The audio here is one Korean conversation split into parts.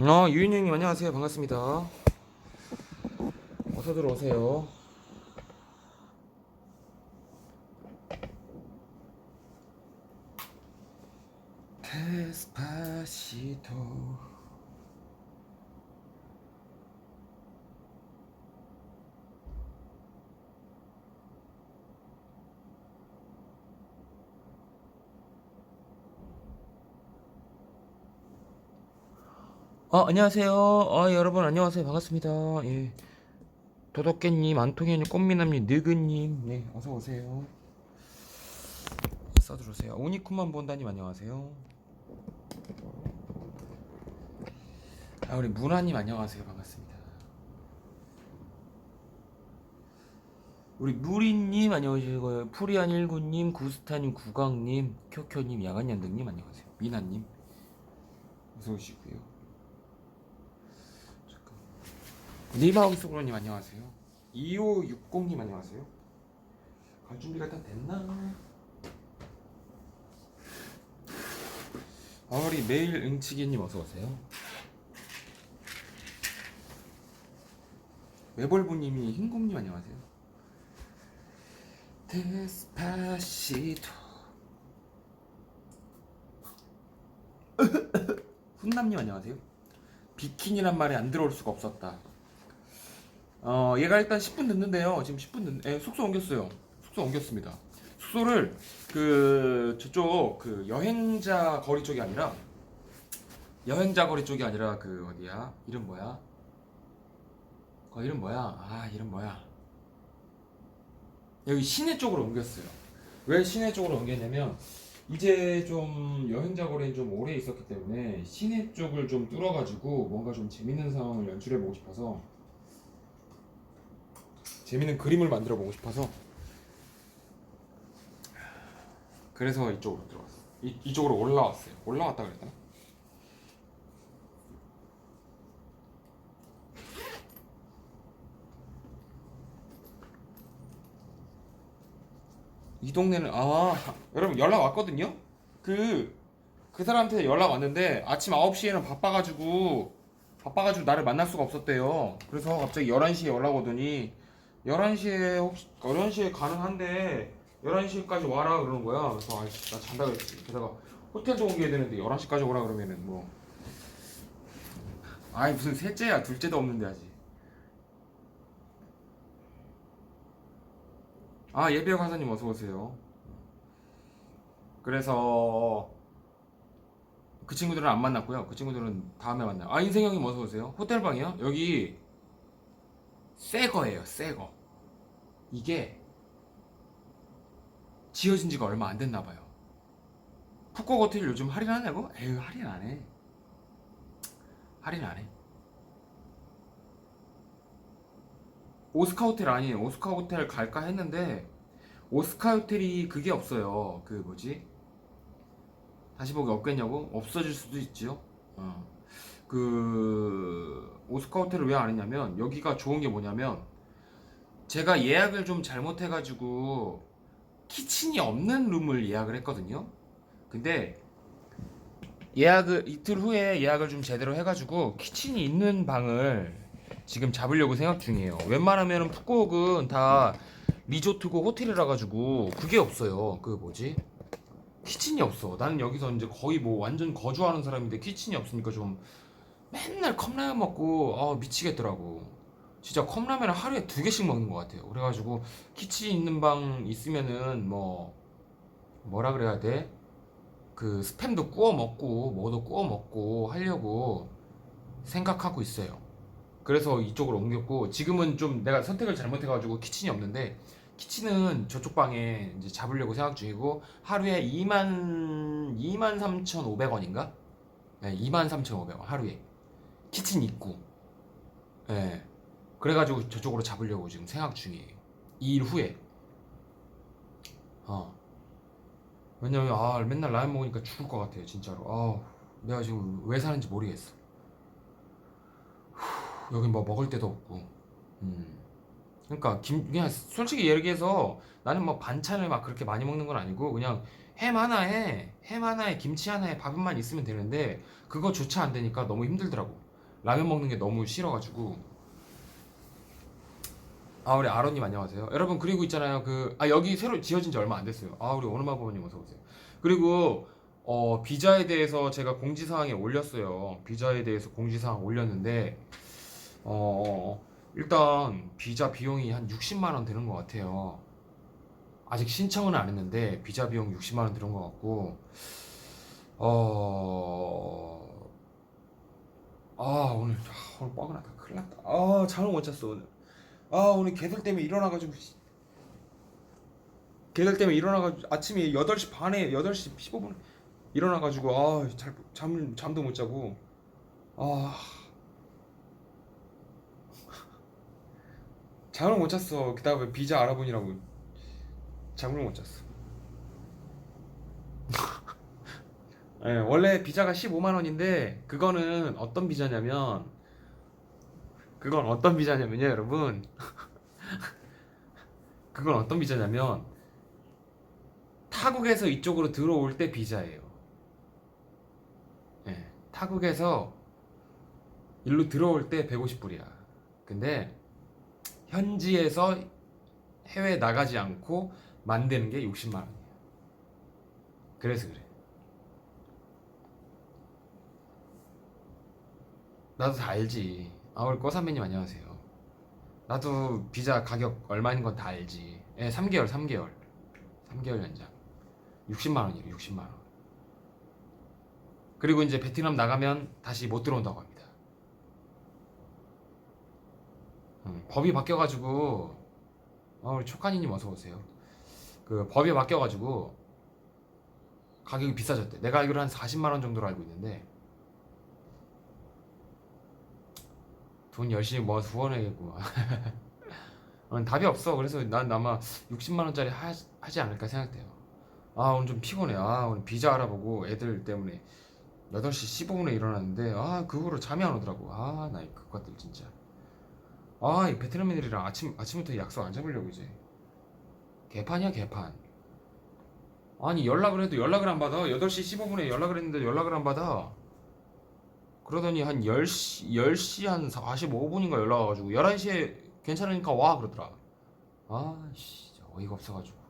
어, 유인 형님 안녕하세요. 반갑습니다. 어서 들어오세요. 데스파시토 어, 안녕하세요. 아, 여러분 안녕하세요. 반갑습니다. 예. 도덕깨님, 안통현님, 꽃미남님, 느그님, 네, 어서 오세요. 써들어오세요. 우니쿠만 본다님 안녕하세요. 아, 우리 문화님 안녕하세요. 반갑습니다. 우리 무리님 안녕하시고요. 푸리안 일구님, 구스타님, 구강님, 쿄쿄님, 야간연등님 안녕하세요. 미나님 어서 오시고요. 리마우스그로님 안녕하세요. 2560님 안녕하세요. 갈 준비가 다 됐나? 아, 우리 매일 응치기님 어서 오세요. 매벌부님이 흰곰님 안녕하세요. 데스파시토 훈남님 안녕하세요. 비키니란 말에 안 들어올 수가 없었다. 어, 얘가 일단 10분 늦는데요. 지금 10분 늦, 예, 숙소 옮겼어요. 숙소 옮겼습니다. 숙소를 그 저쪽 그 여행자 거리 쪽이 아니라 여행자 거리 쪽이 아니라 그 어디야? 이름 뭐야? 거 이름 뭐야? 아 이름 뭐야? 여기 시내 쪽으로 옮겼어요. 왜 시내 쪽으로 옮겼냐면 이제 좀 여행자 거리에 좀 오래 있었기 때문에 시내 쪽을 좀 뚫어가지고 뭔가 좀 재밌는 상황을 연출해 보고 싶어서 재밌는 그림을 만들어 보고 싶어서 그래서 이쪽으로 들어왔어. 이, 이쪽으로 올라왔어요. 올라왔다 그랬나? 이 동네는 아 여러분 연락 왔거든요. 그그 사람한테 연락 왔는데 아침 9시에는 바빠가지고 바빠가지고 나를 만날 수가 없었대요. 그래서 갑자기 11시에 연락 오더니 11시에 혹시 11시에 가능한데 11시까지 와라 그러는 거야. 그래서 아이씨 나 잔다 그랬지. 게다가 호텔도 옮겨야 되는데 11시까지 오라 그러면은 뭐 아이 무슨 셋째야 둘째도 없는데 아직 아 예비역 하사님 어서 오세요. 그래서 그 친구들은 안 만났고요. 그 친구들은 다음에 만나요. 아 인생 형님 어서 오세요. 호텔 방이요? 여기 새 거예요. 새 거. 이게 지어진 지가 얼마 안 됐나 봐요. 푸꾸옥 호텔 요즘 할인하냐고? 에휴 할인 안 해. 할인 안 해. 오스카 호텔 아니에요. 오스카 호텔 갈까 했는데 오스카 호텔이 그게 없어요. 그 뭐지? 다시 보기 없겠냐고? 없어질 수도 있지요. 어. 그 오스카 호텔을 왜 안 했냐면 여기가 좋은 게 뭐냐면 제가 예약을 좀 잘못해가지고 키친이 없는 룸을 예약을 했거든요. 근데 예약을 이틀 후에 예약을 좀 제대로 해가지고 키친이 있는 방을 지금 잡으려고 생각 중이에요. 웬만하면 푸꾸옥은 다 리조트고 호텔이라 가지고 그게 없어요. 그 뭐지? 키친이 없어. 나는 여기서 이제 거의 뭐 완전 거주하는 사람인데 키친이 없으니까 좀 맨날 컵라면 먹고 아 미치겠더라고. 진짜 컵라면을 하루에 두 개씩 먹는 것 같아요. 그래가지고 키친 있는 방 있으면은 뭐 뭐라 그래야 돼? 그 스팸도 구워 먹고 뭐도 구워 먹고 하려고 생각하고 있어요. 그래서 이쪽으로 옮겼고 지금은 좀 내가 선택을 잘못해가지고 키친이 없는데 키친은 저쪽 방에 이제 잡으려고 생각 중이고 하루에 2만 2만 3,500원인가? 네, 2만 3,500원 하루에 키친 있고, 예. 그래가지고 저쪽으로 잡으려고 지금 생각 중이에요. 이일 후에. 어. 왜냐면 아 맨날 라면 먹으니까 죽을 것 같아요 진짜로. 아 내가 지금 왜 사는지 모르겠어. 후, 여기 뭐 먹을 데도 없고, 음. 그러니까 김 그냥 솔직히 얘기해서 나는 뭐 반찬을 막 그렇게 많이 먹는 건 아니고 그냥 햄 하나에 햄 하나에 김치 하나에 밥만 있으면 되는데 그거조차 안 되니까 너무 힘들더라고. 라면 먹는 게 너무 싫어가지고. 아 우리 아론님 안녕하세요. 여러분 그리고 있잖아요 그 아 여기 새로 지어진 지 얼마 안 됐어요. 아 우리 오르마고님 어서 오세요. 그리고 어 비자에 대해서 제가 공지 사항에 올렸어요. 비자에 대해서 공지 사항 올렸는데 어 일단 비자 비용이 한 60만 원 드는 것 같아요. 아직 신청은 안 했는데 비자 비용 60만 원 드는 것 같고 어. 아 오늘 아, 오늘 뻐근하다 큰일 났다 아 잠을 못 잤어 오늘 아 오늘 개들 때문에 일어나가지고 씨. 개들 때문에 일어나가지고 아침에 8시 반에 8시 15분에 일어나가지고 아 잘, 잠, 잠도 못 자고. 아. 잠을 못 잤어. 그 다음에 비자 알아보느라고 잠을 못 잤어. 예, 원래 비자가 15만 원인데 그거는 어떤 비자냐면 그건 어떤 비자냐면요, 여러분. 그건 어떤 비자냐면 타국에서 이쪽으로 들어올 때 비자예요. 예, 타국에서 일로 들어올 때 150불이야. 근데 현지에서 해외 나가지 않고 만드는 게 60만 원이야. 그래서 그래. 나도 다 알지. 아, 우리 꼬선배님 안녕하세요. 나도 비자 가격 얼마인 건 다 알지. 예, 3개월, 3개월. 3개월 연장. 60만 원이에요, 60만 원. 그리고 이제 베트남 나가면 다시 못 들어온다고 합니다. 음, 법이 바뀌어가지고, 어, 우리 초카니님 어서 오세요. 그 법이 바뀌어가지고 가격이 비싸졌대. 내가 알기로 한 40만 원 정도로 알고 있는데 돈 열심히 모아서 후원해야겠구만. 어, 답이 없어. 그래서 난 아마 60만 원짜리 하, 하지 않을까 생각돼요. 아 오늘 좀 피곤해. 아 오늘 비자 알아보고 애들 때문에 8시 15분에 일어났는데 아 그 후로 잠이 안 오더라고. 아나 그것들 진짜. 아 이 베트남 애들이랑 아침 아침부터 약속 안 잡으려고 이제. 개판이야 개판. 아니 연락을 해도 연락을 안 받아. 8시 15분에 연락을 했는데 연락을 안 받아. 그러더니 한 10시, 10시 한 45분인가 연락 와가지고 11시에 괜찮으니까 와! 그러더라. 아씨 어이가 없어가지고.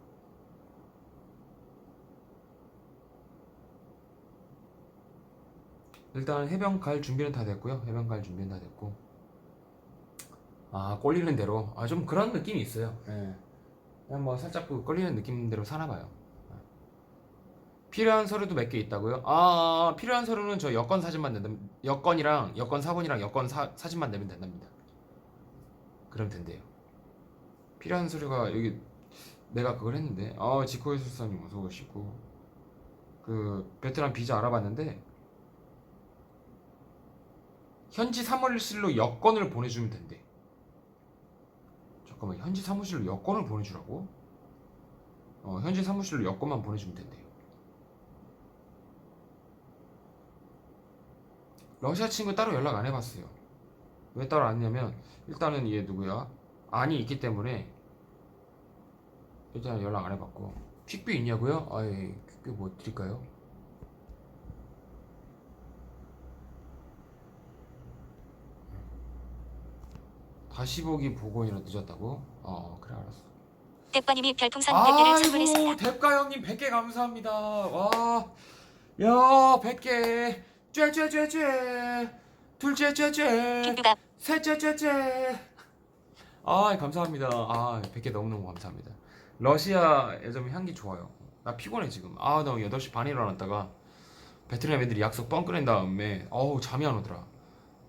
일단 해변 갈 준비는 다 됐고요. 해변 갈 준비는 다 됐고. 아 꼴리는 대로. 아 좀 그런 느낌이 있어요. 예. 그냥 뭐 살짝 그 꼴리는 느낌대로 사나봐요 필요한 서류도 몇 개 있다고요? 아, 필요한 서류는 저 여권 사진만 낸다. 여권이랑 여권 사본이랑 여권 사, 사진만 내면 된답니다. 그럼 된대요. 필요한 서류가 여기 내가 그걸 했는데 아 지코의 수사님 어서 오시고 그 베트남 비자 알아봤는데 현지 사무실로 여권을 보내주면 된대. 잠깐만 현지 사무실로 여권을 보내주라고? 어 현지 사무실로 여권만 보내주면 된대요. 러시아 친구 따로 연락 안 해봤어요. 왜 따로 안 했냐면 일단은 얘 누구야? 안이 있기 때문에 일단 연락 안 해봤고 퀵뷰 있냐고요? 아예 퀵뷰 뭐 드릴까요? 다시 보기 보고이라 늦었다고? 어 그래 알았어. 대빠님이 별풍선 100개를 선물했습니다. 아이고 대가 형님 100개 감사합니다. 와, 야 100개 쬐쬐쬐쬐 둘째 쬐쬐 킹두가 셋째 쬐쬐 아 감사합니다. 아 100개 너무너무 감사합니다. 러시아 애점 향기 좋아요. 나 피곤해 지금. 아나 8시 반에 일어났다가 베트남 애들이 약속 뻥 끊은 다음에 어우 잠이 안 오더라.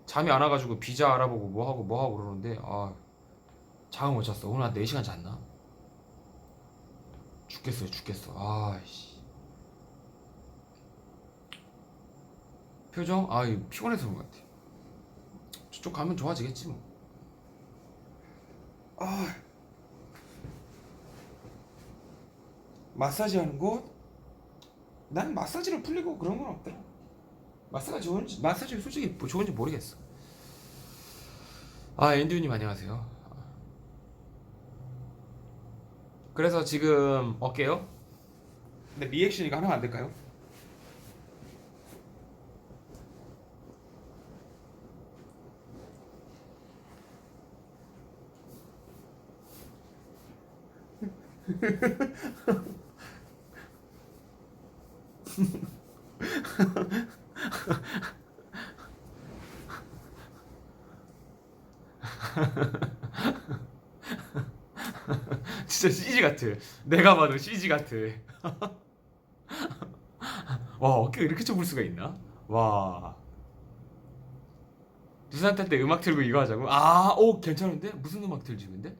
잠이 안 와가지고 비자 알아보고 뭐하고 뭐하고 그러는데 아 잠을 못 잤어. 오늘 한 4시간 잤나? 죽겠어요 죽겠어 아이씨 표정? 아, 피곤해서 그런 것 같아. 저쪽 가면 좋아지겠지 뭐. 아, 마사지 하는 곳? 난 마사지를 풀리고 그런 건 없더라. 마사지가 좋은지, 마사지 솔직히 뭐 좋은지 모르겠어. 아, 앤드유님 안녕하세요. 그래서 지금 어깨요? 근데 리액션이가 하면 안 될까요? 진짜 CG 같아. 내가 봐도 CG 같아. 와 어깨가 이렇게 좁을 수가 있나? 와. 두산 탈 때 음악 틀고 이거 하자고? 아, 오 괜찮은데? 무슨 음악 틀지 근데?